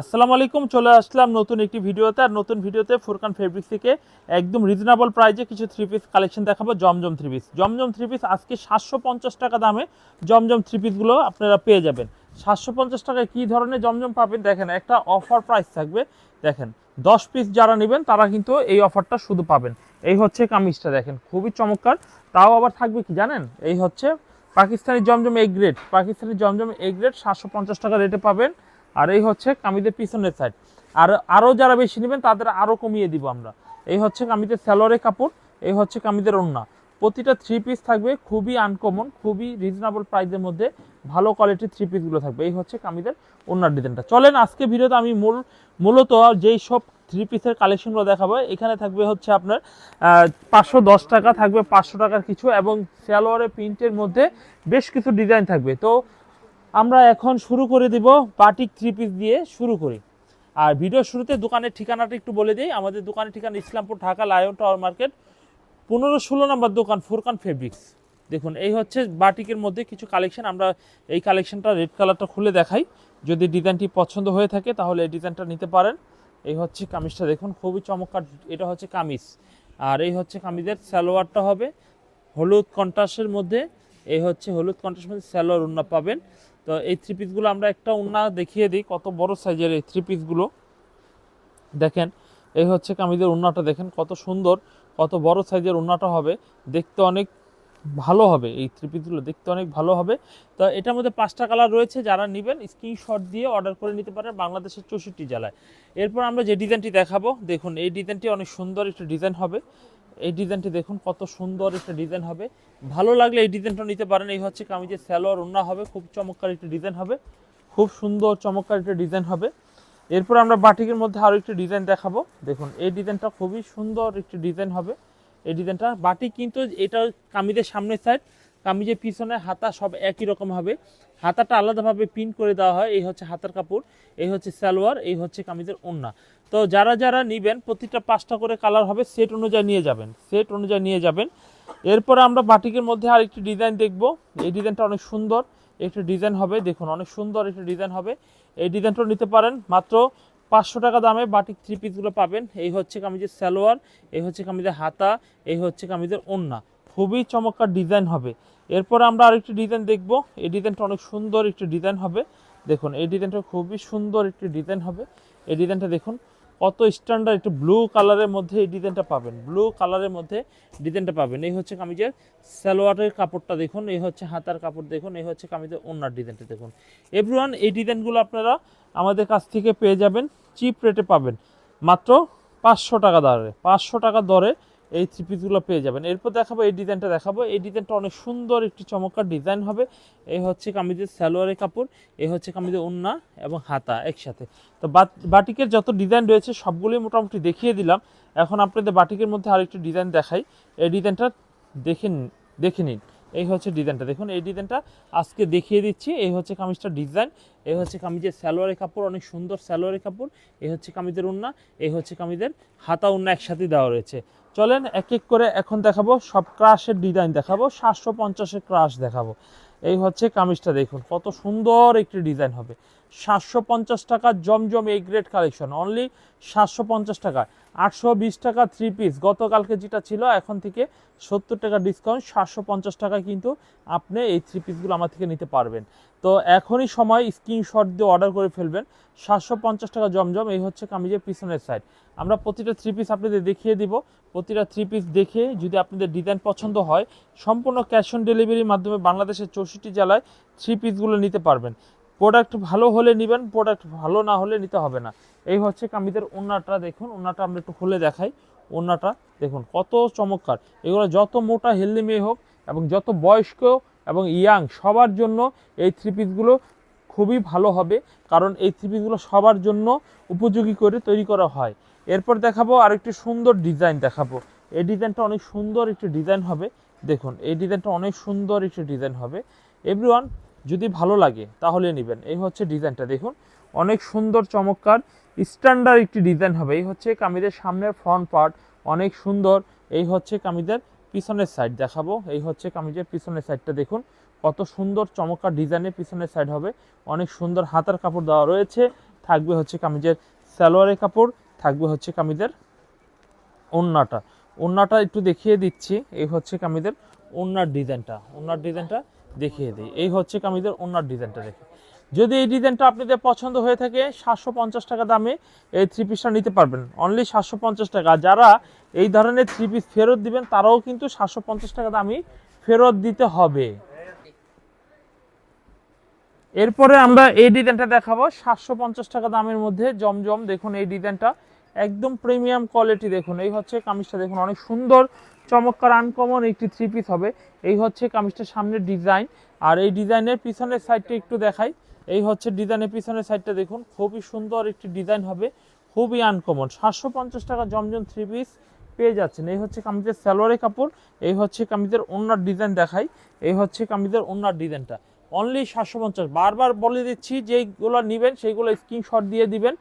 আসসালামু আলাইকুম, চলে আসলাম নতুন একটি ভিডিওতে। আর নতুন ভিডিওতে ফুরকান ফেব্রিক্স থেকে একদম রিজনেবল প্রাইজে কিছু থ্রি পিস কালেকশন দেখাবো, জমজম থ্রি পিস জমজম থ্রি পিস আজকে সাতশো পঞ্চাশ টাকা দামে জমজম থ্রি পিসগুলো আপনারা পেয়ে যাবেন। সাতশো পঞ্চাশ টাকায় কী ধরনের জমজম পাবেন দেখেন, একটা অফার প্রাইস থাকবে। দেখেন, দশ পিস যারা নেবেন, তারা কিন্তু এই অফারটা শুধু পাবেন। এই হচ্ছে কামিজটা দেখেন, খুবই চমৎকার। তাও আবার থাকবে কি জানেন? এই হচ্ছে পাকিস্তানি জমজম A grade Pakistani Zamzam A grade সাতশো পঞ্চাশ টাকা রেটে পাবেন। আর এই হচ্ছে কামিজের পিছনের সাইড আর আরও যারা বেশি নেবেন, তাদের আরও কমিয়ে দিব আমরা। এই হচ্ছে কামিজের স্যালোয়ারের কাপড়, এই হচ্ছে কামিজের ওড়না। প্রতিটা থ্রি পিস থাকবে, খুবই আনকমন খুবই রিজনেবল প্রাইসের মধ্যে ভালো কোয়ালিটির থ্রি পিসগুলো থাকবে। এই হচ্ছে কামিজের ওড়নার ডিজাইনটা চলেন আজকে ভিডিওতে আমি মূল, মূলত যেই সব থ্রি পিসের কালেকশনগুলো দেখাবো, এখানে থাকবে হচ্ছে আপনার পাঁচশো দশ টাকা, থাকবে পাঁচশো টাকার কিছু এবং সালোয়ারের প্রিন্টের মধ্যে বেশ কিছু ডিজাইন থাকবে। তো আমরা এখন শুরু করে দিব বাটিক থ্রি পিস দিয়ে শুরু করি। আর ভিডিও শুরুতে দোকানের ঠিকানাটা একটু বলে দিই। আমাদের দোকানের ঠিকানা Islampur, Dhaka, lion tower market, পনেরো ষোলো নম্বর দোকান, ফুরকান ফেব্রিক্স দেখুন, এই হচ্ছে বাটিকের মধ্যে কিছু কালেকশন আমরা এই কালেকশনটা রেড কালারটা খুলে দেখাই। যদি ডিজাইনটি পছন্দ হয়ে থাকে, তাহলে এই ডিজাইনটা নিতে পারেন। এই হচ্ছে কামিজটা দেখুন, খুবই চমৎকার। এটা হচ্ছে কামিজ। আর এই হচ্ছে কামিজের সালোয়ারটা হবে হলুদ কন্ট্রাস্টের মধ্যে। এই হচ্ছে হলুদ কন্ট্রাস্টের মধ্যে সালোয়ার উন্না পাবেন। তো এই থ্রি পিসগুলো আমরা একটা উন্না দেখিয়ে দিই, কত বড় সাইজের এই থ্রি পিসগুলো দেখেন, এই হচ্ছে কামিজের উন্নাটা, দেখেন কত সুন্দর, কত বড় সাইজের উন্নাটা হবে। দেখতে অনেক ভালো হবে, এই থ্রি পিসগুলো দেখতে অনেক ভালো হবে। তো এটার মধ্যে পাঁচটা কালার রয়েছে, যারা নেবেন স্ক্রিনশট দিয়ে অর্ডার করে নিতে পারেন বাংলাদেশের চৌষট্টি জেলায়। এরপর আমরা যে ডিজাইনটি দেখাবো, দেখুন, এই ডিজাইনটি অনেক সুন্দর একটা ডিজাইন হবে। এই ডিজাইনটি দেখুন, কত সুন্দর একটা ডিজাইন হবে। ভালো লাগলে এই ডিজাইনটা নিতে পারেন। এই হচ্ছে কামিজের স্যালোয়ার ওন্না হবে, খুব চমৎকার একটা ডিজাইন হবে। খুব সুন্দর, চমৎকার একটা ডিজাইন হবে। এরপর আমরা বাটিকের মধ্যে আরও একটি ডিজাইন দেখাবো। দেখুন, এই ডিজাইনটা খুবই সুন্দর একটি ডিজাইন হবে। এই ডিজাইনটা বাটিক কিন্তু এটা কামিজের সামনের সাইড কামিজের পিছনে হাতা সব একই রকম হবে। হাতাটা আলাদাভাবে প্রিন্ট করে দেওয়া হয়। এই হচ্ছে হাতার কাপড়, এই হচ্ছে সালোয়ার, এই হচ্ছে কামিজের ওন্না। তো যারা যারা নেবেন, প্রতিটা পাঁচটা করে কালার হবে সেট অনুযায়ী নিয়ে যাবেন। সেট অনুযায়ী নিয়ে যাবেন। এরপরে আমরা বাটিকের মধ্যে আর একটি ডিজাইন দেখব। এই ডিজাইনটা অনেক সুন্দর। একটি ডিজাইন হবে, দেখুন, অনেক সুন্দর একটি ডিজাইন হবে। এই ডিজাইনটাও নিতে পারেন। মাত্র পাঁচশো টাকা দামে বাটিক থ্রি পিসগুলো পাবেন। এই হচ্ছে কামিজের সালোয়ার, এই হচ্ছে কামিজের হাতা, এই হচ্ছে কামিজের ওন্না খুবই চমৎকার ডিজাইন হবে। এরপর আমরা আরেকটি ডিজাইন দেখব। এই ডিজাইনটা অনেক সুন্দর একটি ডিজাইন হবে। দেখুন, এই ডিজাইনটা খুবই সুন্দর একটি ডিজাইন হবে। এই ডিজাইনটা দেখুন কত স্ট্যান্ডার্ড একটু ব্লু কালারের মধ্যে এই ডিজাইনটা পাবেন। ব্লু কালারের মধ্যে ডিজাইনটা পাবেন। এই হচ্ছে কামিজের সালোয়ারের কাপড়টা দেখুন, এই হচ্ছে হাতার কাপড় দেখুন, এই হচ্ছে কামিজের ওনার ডিজাইনটা দেখুন। এভরিওয়ান এই ডিজাইনগুলো আপনারা আমাদের কাছ থেকে পেয়ে যাবেন চিপ রেটে পাবেন। মাত্র পাঁচশো টাকা দরে, পাঁচশো টাকা দরে এই থ্রি পিসগুলো পেয়ে যাবেন। এরপর দেখাবো এই ডিজাইনটা দেখাবো। এই ডিজাইনটা অনেক সুন্দর, একটি চমৎকার ডিজাইন হবে। এই হচ্ছে কামিজের সালোয়ারের কাপড়, এই হচ্ছে কামিজের ওন্না এবং হাতা একসাথে। তো বাটিকের যত ডিজাইন রয়েছে, সবগুলোই মোটামুটি দেখিয়ে দিলাম। এখন আপনাদের বাটিকের মধ্যে আরেকটি ডিজাইন দেখাই। এই ডিজাইনটা দেখে দেখে নিন। এই হচ্ছে ডিজাইনটা দেখুন, এই ডিজাইনটা আজকে দেখিয়ে দিচ্ছি। এই হচ্ছে কামিজটার ডিজাইন এই হচ্ছে কামিজের সালোয়ারের কাপড়, অনেক সুন্দর সালোয়ারের কাপড়। এই হচ্ছে কামিজের উন্না এই হচ্ছে কামিজের হাতা উন্না একসাথে দেওয়া রয়েছে। চলেন এক এক করে এখন দেখাবো। সব ক্রাশের ডিজাইন দেখাবো। সাতশো পঞ্চাশের ক্রাশ দেখাবো। এই হচ্ছে কামিজটা দেখুন, কত সুন্দর একটি ডিজাইন হবে। সাতশো পঞ্চাশ টাকা জমজম এই গ্রেড কালেকশন অনলি সাতশো পঞ্চাশ টাকা। আটশো বিশ টাকা থ্রি পিস গতকালকে যেটা ছিল, এখন থেকে সত্তর টাকা ডিসকাউন্ট সাতশো পঞ্চাশ টাকায় কিন্তু আপনি এই থ্রি পিসগুলো আমার থেকে নিতে পারবেন। তো এখনই সময় স্ক্রিনশট দিয়ে অর্ডার করে ফেলবেন। সাতশো পঞ্চাশ টাকা জমজম, এই হচ্ছে কামিজের পিছনের সাইড আমরা প্রতিটা থ্রি পিস আপনাদের দেখিয়ে দিব। প্রতিটা থ্রি পিস দেখে যদি আপনাদের ডিজাইন পছন্দ হয়, সম্পূর্ণ ক্যাশ অন ডেলিভারির মাধ্যমে বাংলাদেশের চৌষট্টি জেলায় থ্রি পিসগুলো নিতে পারবেন। প্রোডাক্ট ভালো হলে নেবেন প্রোডাক্ট ভালো না হলে নিতে হবে না। এই হচ্ছে কামিদের ওন্নাটা, দেখুন, ওন্নাটা আমরা একটু খুলে দেখাই। ওন্নাটা, দেখুন, কত চমৎকার। এগুলো যত মোটা হেলদি মেয়ে হোক এবং যত বয়স্ক এবং ইয়াং সবার জন্য এই থ্রি পিসগুলো খুবই ভালো হবে। কারণ এই থ্রি পিসগুলো সবার জন্য উপযোগী করে তৈরি করা হয়। এরপর দেখাবো আরেকটি সুন্দর ডিজাইন দেখাবো। এই ডিজাইনটা অনেক সুন্দর একটি ডিজাইন হবে। দেখুন, এই ডিজাইনটা অনেক সুন্দর একটি ডিজাইন হবে। এভরিওয়ান যদি ভালো লাগে, তাহলে নেবেন। এই হচ্ছে ডিজাইনটা, দেখুন। অনেক সুন্দর, চমৎকার স্ট্যান্ডার্ড একটি ডিজাইন হবে। এই হচ্ছে কামিজের সামনের ফ্রন্ট পার্ট অনেক সুন্দর। এই হচ্ছে কামিজের পিছনের সাইড দেখাবো। এই হচ্ছে কামিজের পিছনের সাইডটা দেখুন। কত সুন্দর, চমৎকার ডিজাইনের পিছনের সাইড হবে। অনেক সুন্দর হাতার কাপড় দেওয়া রয়েছে। থাকবে হচ্ছে কামিজের সালোয়ারের কাপড়। থাকবে হচ্ছে কামিদের ওন্নাটা। ওন্নাটা একটু দেখিয়ে দিচ্ছি। এই হচ্ছে কামিদের ওন্নার ডিজাইনটা। ওন্নার ডিজাইনটা দেখিয়ে দিই। এই হচ্ছে কামিদের ওন্নার ডিজাইনটা দেখে। যদি এই ডিজাইনটা আপনাদের পছন্দ হয়ে থাকে, সাতশো পঞ্চাশ টাকা দামে এই থ্রি পিসটা নিতে পারবেন। অনলি সাতশো পঞ্চাশ টাকা। যারা এই ধরনের থ্রি পিস ফেরত দিবেন, তারাও কিন্তু সাতশো পঞ্চাশ টাকা দামই ফেরত দিতে হবে। এরপরে আমরা এই ডিজাইনটা দেখাবো। সাতশো পঞ্চাশ টাকা দামের মধ্যে জমজম। দেখুন এই ডিজাইনটা একদম প্রিমিয়াম কোয়ালিটি দেখুন। এই হচ্ছে কামিজটা দেখুন, অনেক সুন্দর, চমৎকার আনকমন একটি থ্রি পিস হবে। এই হচ্ছে কামিজটার সামনের ডিজাইন। আর এই ডিজাইনের পিছনের সাইডটা একটু দেখাই। এই হচ্ছে ডিজাইনের পিছনের সাইডটা দেখুন, খুবই সুন্দর একটি ডিজাইন হবে, খুবই আনকমন সাতশো পঞ্চাশ টাকা জমজম থ্রি পিস পেয়ে যাচ্ছেন। এই হচ্ছে কামিজের সালোয়ারের কাপড়, এই হচ্ছে কামিজের ওনার ডিজাইন দেখাই। এই হচ্ছে কামিজের ওনার ডিজাইনটা। অনলি সাতশো পঞ্চাশ। বারবার বলে দিচ্ছি, যেইগুলো নেবেন সেইগুলো স্ক্রিনশট দিয়ে দিবেন।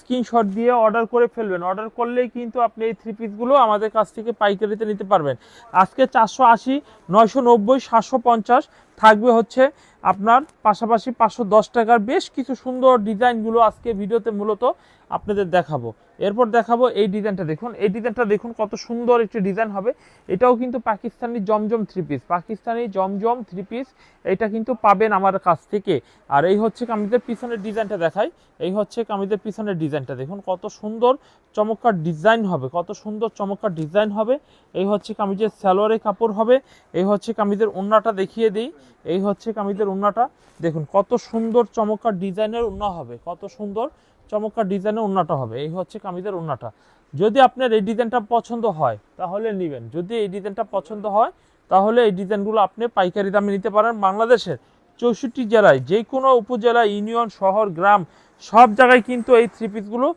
স্ক্রিনশট দিয়ে অর্ডার করে ফেলবেন। অর্ডার করলেই কিন্তু আপনি এই থ্রি পিসগুলো আমাদের কাছ থেকে পাইকারিতে নিতে পারবেন। আজকে চারশো আশি, নয়শো নব্বই, সাতশো পঞ্চাশ থাকবে হচ্ছে আপনার পাশাপাশি পাঁচশো দশ টাকার বেশ কিছু সুন্দর ডিজাইনগুলো আজকে ভিডিওতে মূলত আপনাদের দেখাবো। এরপর দেখাবো এই ডিজাইনটা দেখুন। এই ডিজাইনটা দেখুন কত সুন্দর একটি ডিজাইন হবে। এটাও কিন্তু পাকিস্তানি জমজম থ্রি পিস পাকিস্তানি জমজম থ্রি পিস এটা কিন্তু পাবেন আমার কাছ থেকে। আর এই হচ্ছে কামিজের পিছনের ডিজাইনটা দেখাই। এই হচ্ছে কামিজের পিছনের ডিজাইনটা দেখুন। কত সুন্দর চমৎকার ডিজাইন হবে। কত সুন্দর চমৎকার ডিজাইন হবে। এই হচ্ছে কামিজের স্যালোয়ারের কাপড় হবে। এই হচ্ছে কামিজের ওন্নাটা দেখিয়ে দিই। এই হচ্ছে কামিজের ওন্নাটা দেখুন, কত সুন্দর চমৎকার ডিজাইনের ওন্না হবে, কত সুন্দর চমৎকার ডিজাইনের ওন্নাটা হবে। এই হচ্ছে কামিজের ওন্নাটা যদি আপনার এই ডিজাইনটা পছন্দ হয়, তাহলে নেবেন। যদি এই ডিজাইনটা পছন্দ হয়, তাহলে এই ডিজাইনগুলো আপনি পাইকারি দামে নিতে পারেন। বাংলাদেশের চৌষট্টি জেলায় যে কোনো উপজেলা, ইউনিয়ন, শহর, গ্রাম, সব জায়গায় কিন্তু এই থ্রি পিসগুলো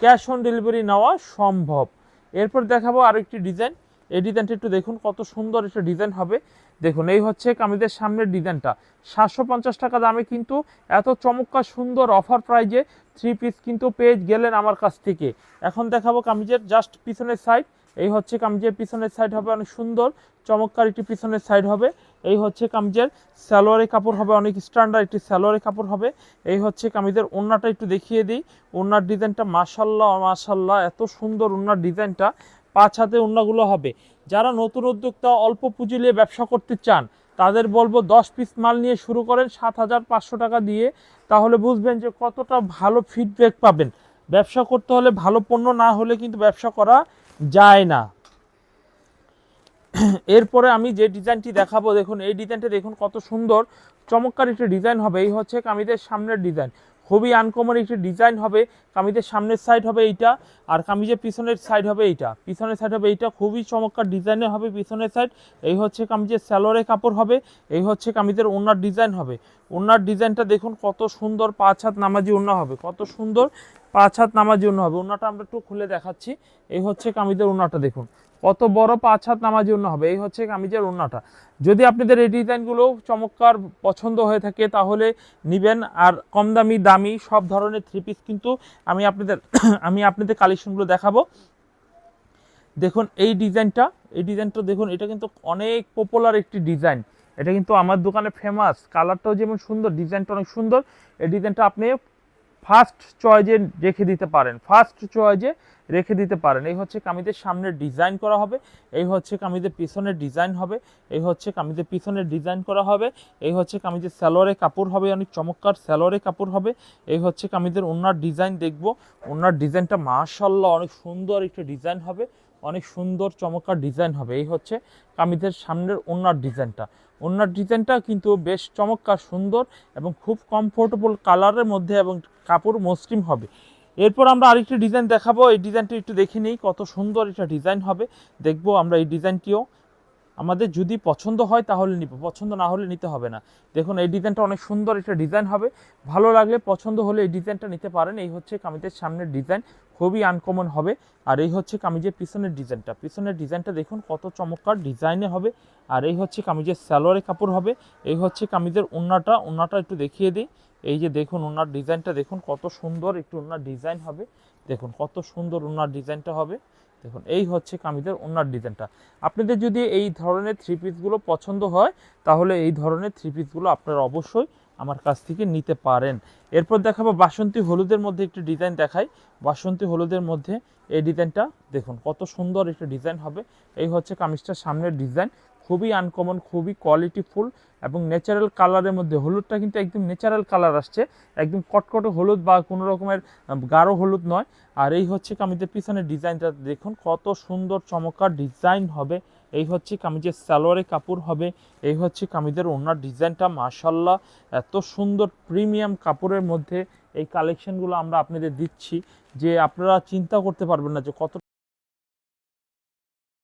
ক্যাশ অন ডেলিভারি নেওয়া সম্ভব। এরপর দেখাবো আরেকটি ডিজাইন। এই ডিজাইনটা একটু দেখুন, কত সুন্দর একটা ডিজাইন হবে। দেখুন, এই হচ্ছে কামিজের সামনের ডিজাইনটা। সাতশো পঞ্চাশ টাকা দামে কিন্তু এত চমৎকার সুন্দর অফার প্রাইজে থ্রি পিস কিন্তু পেয়ে গেলেন আমার কাছ থেকে। এখন দেখাবো কামিজের জাস্ট পিছনের সাইড এই হচ্ছে কামিজের পিছনের সাইড হবে অনেক সুন্দর, চমৎকার একটি পিছনের সাইড হবে। এই হচ্ছে কামিজের সালোয়ারের কাপড় হবে, অনেক স্ট্যান্ডার্ড একটি সালোয়ারের কাপড় হবে। এই হচ্ছে কামিজের ওড়নাটা একটু দেখিয়ে দিই। ওড়নার ডিজাইনটা মাশাল্লাহ মাশাল্লাহ, এত সুন্দর ওড়নার ডিজাইনটা। পাঁচ হাতে ওড়নাগুলো হবে। যারা নতুন উদ্যোক্তা, অল্প পুঁজি নিয়ে ব্যবসা করতে চান, তাদের বলব দশ পিস মাল নিয়ে শুরু করেন সাত হাজার পাঁচশো টাকা দিয়ে। তাহলে বুঝবেন যে কতটা ভালো ফিডব্যাক পাবেন। ব্যবসা করতে হলে ভালো পণ্য না হলে কিন্তু ব্যবসা করা যায় না। এরপরে আমি যে ডিজাইনটি দেখাবো, দেখুন, এই ডিজাইনটা দেখুন কত সুন্দর, চমৎকার একটি ডিজাইন হবে। এই হচ্ছে কামিজের সামনের ডিজাইন। খুবই আনকমন একটি ডিজাইন হবে। কামিজের সামনের সাইড হবে এইটা, আর কামিজের পিছনের সাইড হবে এইটা। পিছনের সাইড হবে এইটা, খুবই চমৎকার ডিজাইনে হবে পিছনের সাইড এই হচ্ছে কামিজের স্যালোরে কাপড় হবে, এই হচ্ছে কামিজের ওনার ডিজাইন হবে। ওনার ডিজাইনটা দেখুন কত সুন্দর পাঁচ হাত নামাজি ওনা হবে, কত সুন্দর পাঁচ হাত নামাজি ওনা হবে। ওনাটা আমরা একটু খুলে দেখাচ্ছি। এই হচ্ছে কামিজের ওনাটা দেখুন। কত বড় পাঁচ হাত নামাজি ওনা হবে? এই হচ্ছে কামিজের ওনাটা যদি আপনাদের এই ডিজাইনগুলো চমৎকার পছন্দ হয়ে থাকে, তাহলে নিবেন। আর কম দামি দামি সব ধরনের থ্রি পিস কিন্তু আমি আপনাদের আমি আপনাদের কালেকশনগুলো দেখাবো। দেখুন, এই ডিজাইনটা এই ডিজাইনটা দেখুন, এটা কিন্তু অনেক পপুলার একটি ডিজাইন। এটা কিন্তু আমার দোকানে ফেমাস কালারটাও যেমন সুন্দর, ডিজাইনটা অনেক সুন্দর। এই ডিজাইনটা আপনি ফার্স্ট চয়েজে রেখে দিতে পারেন। ফার্স্ট চয়েজে রেখে দিতে পারেন। এই হচ্ছে কামিজের সামনে ডিজাইন করা হবে, এই হচ্ছে কামিজের পিছনের ডিজাইন হবে, এই হচ্ছে কামিজের পিছনের ডিজাইন করা হবে, এই হচ্ছে কামিজের স্যালোয়ারে কাপড় হবে, অনেক চমৎকার স্যালোয়ারে কাপড় হবে, এই হচ্ছে কামিজের ওনার ডিজাইন দেখব। ওনার ডিজাইনটা মাশাল্লাহ অনেক সুন্দর একটা ডিজাইন হবে, অনেক সুন্দর চমৎকার ডিজাইন হবে, এই হচ্ছে কামিজের সামনের ওনার ডিজাইনটা। ওনার ডিজাইনটা কিন্তু বেশ চমৎকার সুন্দর এবং খুব কমফোর্টেবল কালারের মধ্যে এবং কাপড় মসৃণ হবে। এরপর আমরা আরেকটি ডিজাইন দেখাবো। এই ডিজাইনটি একটু দেখে নিই কত সুন্দর এটা ডিজাইন হবে। দেখব আমরা এই ডিজাইনটিও আমাদের যদি পছন্দ হয় তাহলে নিব, পছন্দ না হলে নিতে হবে না। দেখুন, এই ডিজাইনটা অনেক সুন্দর একটা ডিজাইন হবে। ভালো লাগলে, পছন্দ হলে এই ডিজাইনটা নিতে পারেন। এই হচ্ছে কামিজের সামনের ডিজাইন খুবই আনকমন হবে। আর এই হচ্ছে কামিজের পিছনের ডিজাইনটা পিছনের ডিজাইনটা দেখুন, কত চমৎকার ডিজাইনে হবে। আর এই হচ্ছে কামিজের স্যালোয়ারের কাপড় হবে। এই হচ্ছে কামিজের ওন্নাটা ওন্নাটা একটু দেখিয়ে দিই। এই যে দেখুন ওনার ডিজাইনটা, দেখুন কত সুন্দর একটু ওনার ডিজাইন হবে। দেখুন কত সুন্দর ওনার ডিজাইনটা হবে। দেখুন, এই হচ্ছে কামিজের ওনার ডিজাইনটা। আপনাদের যদি এই ধরনের থ্রি পিসগুলো পছন্দ হয়, তাহলে এই ধরনের থ্রি পিসগুলো আপনারা অবশ্যই আমার কাছ থেকে নিতে পারেন। এরপর দেখাবো বাসন্তী হলুদের মধ্যে একটি ডিজাইন দেখাই। বাসন্তী হলুদের মধ্যে এই ডিজাইনটা, দেখুন কত সুন্দর একটা ডিজাইন হবে। এই হচ্ছে কামিজটার সামনের ডিজাইন। খুবই আনকমন খুবই কোয়ালিটিফুল এবং ন্যাচারাল কালারের মধ্যে হলুদটা কিন্তু একদম ন্যাচারাল কালার আসছে। একদম কটকটে হলুদ বা কোনো রকমের গাঢ় হলুদ নয়। আর এই হচ্ছে কামিজের পিছনের ডিজাইনটা। দেখুন কত সুন্দর, চমৎকার ডিজাইন হবে। এই হচ্ছে কামিজের সালোয়ারের কাপড় হবে। এই হচ্ছে কামিজের ওনার ডিজাইনটা মাশাল্লাহ এত সুন্দর প্রিমিয়াম কাপড়ের মধ্যে এই কালেকশনগুলো আমরা আপনাদের দিচ্ছি। যে আপনারা চিন্তা করতে পারবেন না যে কত